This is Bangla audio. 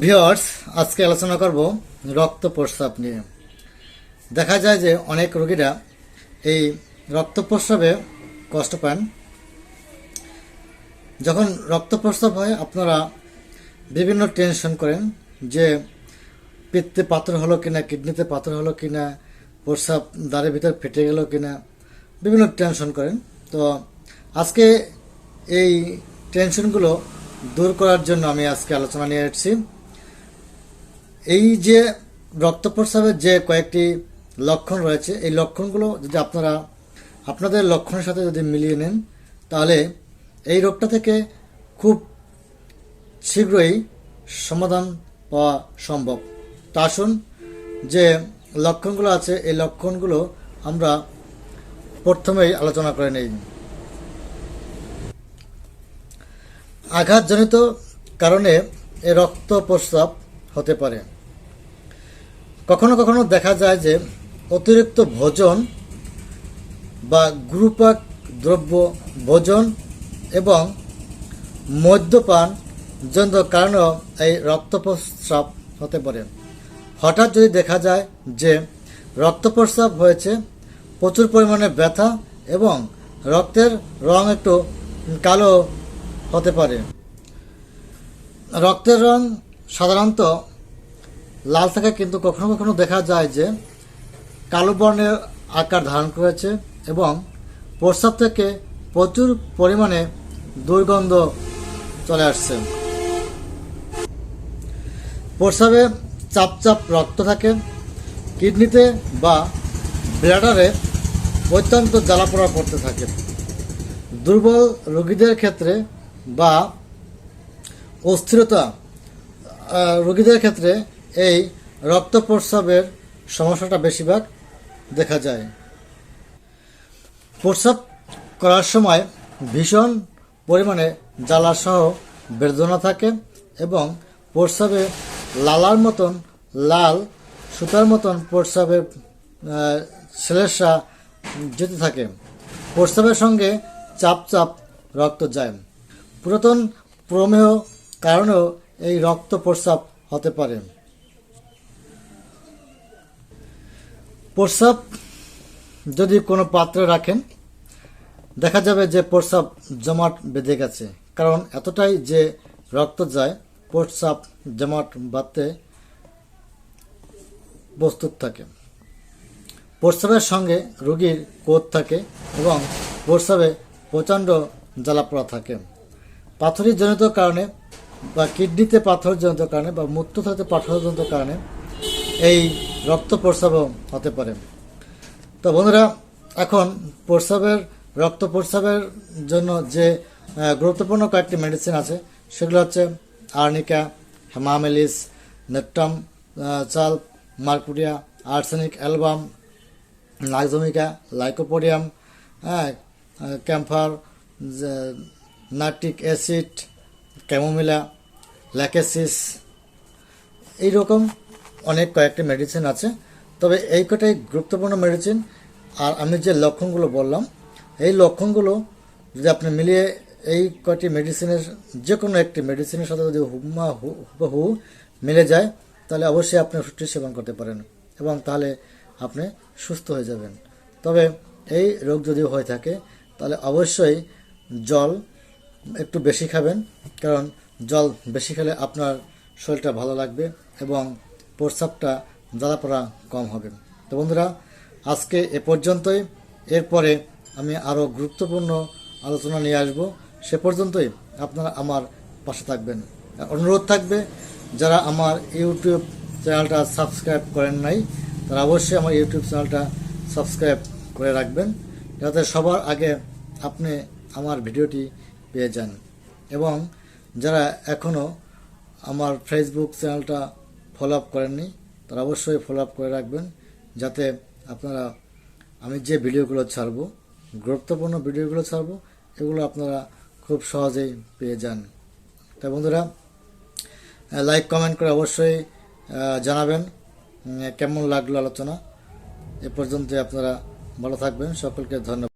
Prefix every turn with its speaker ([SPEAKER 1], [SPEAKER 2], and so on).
[SPEAKER 1] ভিওর্স আজকে আলোচনা করব রক্ত প্রস্রাব নিয়ে। দেখা যায় যে অনেক রোগীরা এই রক্ত প্রস্রাবে কষ্ট পান। যখন রক্ত প্রস্রাব হয়, আপনারা বিভিন্ন টেনশন করেন যে পিত্তে পাথর হলো কিনা, কিডনিতে পাথর হলো কিনা, প্রস্রাব দাঁড়ের ভিতর ফেটে গেল কিনা, বিভিন্ন টেনশন করেন। তো আজকে এই টেনশনগুলো দূর করার জন্য আমি আজকে আলোচনা নিয়ে এসেছি এই যে রক্ত প্রস্রাবের যে কয়েকটি লক্ষণ রয়েছে, এই লক্ষণগুলো যদি আপনারা আপনাদের লক্ষণের সাথে যদি মিলিয়ে নেন, তাহলে এই রোগটা থেকে খুব শীঘ্রই সমাধান পাওয়া সম্ভব। তা আসুন যে লক্ষণগুলো আছে, এই লক্ষণগুলো আমরা প্রথমেই আলোচনা করে নেই। আঘাতজনিত কারণে এ রক্ত প্রস্রাব হতে পারে। কখনো কখনো দেখা যায় যে অতিরিক্ত ভোজন বা গ্রুপাক দ্রব্য ভোজন এবং মদ্যপান জন্য কারণেও এই রক্ত প্রস্রাব হতে পারে। হঠাৎ যদি দেখা যায় যে রক্ত প্রস্রাব হয়েছে, প্রচুর পরিমাণে ব্যথা এবং রক্তের রং একটু কালো হতে পারে। রক্তের রং সাধারণত লাল থাকে কিন্তু কখনো কখনো দেখা যায় যে কালো বর্ণের আকার ধারণ করেছে এবং প্রস্রাব থেকে প্রচুর পরিমাণে দুর্গন্ধ চলে আসছে। প্রস্রাবে চাপ চাপ রক্ত থাকে, কিডনিতে বা ব্লাডারে অত্যন্ত জ্বালাপোড়া পড়তে থাকে। দুর্বল রোগীদের ক্ষেত্রে বা অস্থিরতা রোগীদের ক্ষেত্রে এই রক্ত প্রস্রাবের সমস্যাটা বেশিরভাগ দেখা যায়। প্রস্রাব করার সময় ভীষণ পরিমাণে জ্বালাসহ বেদনা থাকে এবং প্রস্রাবে লালার মতন লাল সুতার মতন প্রস্রাবের শ্লেষা যেতে থাকে। প্রস্রাবের সঙ্গে চাপ চাপ রক্ত যায়। পুরাতন প্রমেহ কারণেও এই রক্ত প্রস্রাব হতে পারে। প্রস্রাব যদি কোনো পাত্রে রাখেন, দেখা যাবে যে প্রস্রাব জমাট বেঁধে গেছে। কারণ এতটাই যে রক্ত যায়, প্রস্রাব জমাট বাঁধতে প্রস্তুত থাকে। প্রস্রাবের সঙ্গে রোগীর কোদ থাকে এবং প্রস্রাবে প্রচণ্ড জ্বালাপোড়া থাকে। পাথরিজনিত কারণে বা কিডনিতে পাথরজনিত কারণে বা মূত্রথলিতে পাথরজনিত কারণে এই রক্ত প্রস্রাবও হতে পারে। তো বন্ধুরা, এখন প্রস্রাবের রক্ত প্রস্রাবের জন্য যে গুরুত্বপূর্ণ কয়েকটি মেডিসিন আছে, সেগুলো হচ্ছে আর্নিকা, হেমামেলিস নেট্টাম চাল মার্কুরিয়া, আর্সেনিক অ্যালবাম লাইজোমিকা লাইকোপোডিয়াম হ্যাঁ camphor nitric acid, chamomilla, lachesis, এইরকম অনেক কয়েকটি মেডিসিন আছে। তবে এই কটাই গুরুত্বপূর্ণ মেডিসিন আর আমি যে লক্ষণগুলো বললাম, এই লক্ষণগুলো যদি আপনি মিলিয়ে এই কয়টি মেডিসিনের যে কোনো একটি মেডিসিনের সাথে যদি হুমা হুবহু মিলে যায়, তাহলে অবশ্যই আপনি ওষুধটি সেবন করতে পারেন এবং তাহলে আপনি সুস্থ হয়ে যাবেন। তবে এই রোগ যদি হয়ে থাকে, তাহলে অবশ্যই জল একটু বেশি খাবেন, কারণ জল বেশি খেলে আপনার শরীরটা ভালো লাগবে এবং প্রস্রাবটা জ্বালাপোড়া কম হবে। তো বন্ধুরা, আজকে এ পর্যন্তই। এরপরে আমি আরও গুরুত্বপূর্ণ আলোচনা নিয়ে আসব। সে পর্যন্তই আপনারা আমার পাশে থাকবেন। অনুরোধ থাকবে, যারা আমার ইউটিউব চ্যানেলটা সাবস্ক্রাইব করেন নাই, তারা অবশ্যই আমার ইউটিউব চ্যানেলটা সাবস্ক্রাইব করে রাখবেন, যাতে সবার আগে আপনি আমার ভিডিওটি পেয়ে যান। এবং যারা এখনও আমার ফেসবুক চ্যানেলটা ফলো আপ করেননি, তারা অবশ্যই ফলো আপ করে রাখবেন যাতে আপনারা, আমি যে ভিডিওগুলো ছাড়বো, গুরুত্বপূর্ণ ভিডিওগুলো ছাড়বো, এগুলো আপনারা খুব সহজেই পেয়ে যান। তাই বন্ধুরা লাইক কমেন্ট করে অবশ্যই জানাবেন কেমন লাগল আলোচনা, এ পর্যন্ত আপনারা ভালো থাকবেন, সকলকে ধন্যবাদ।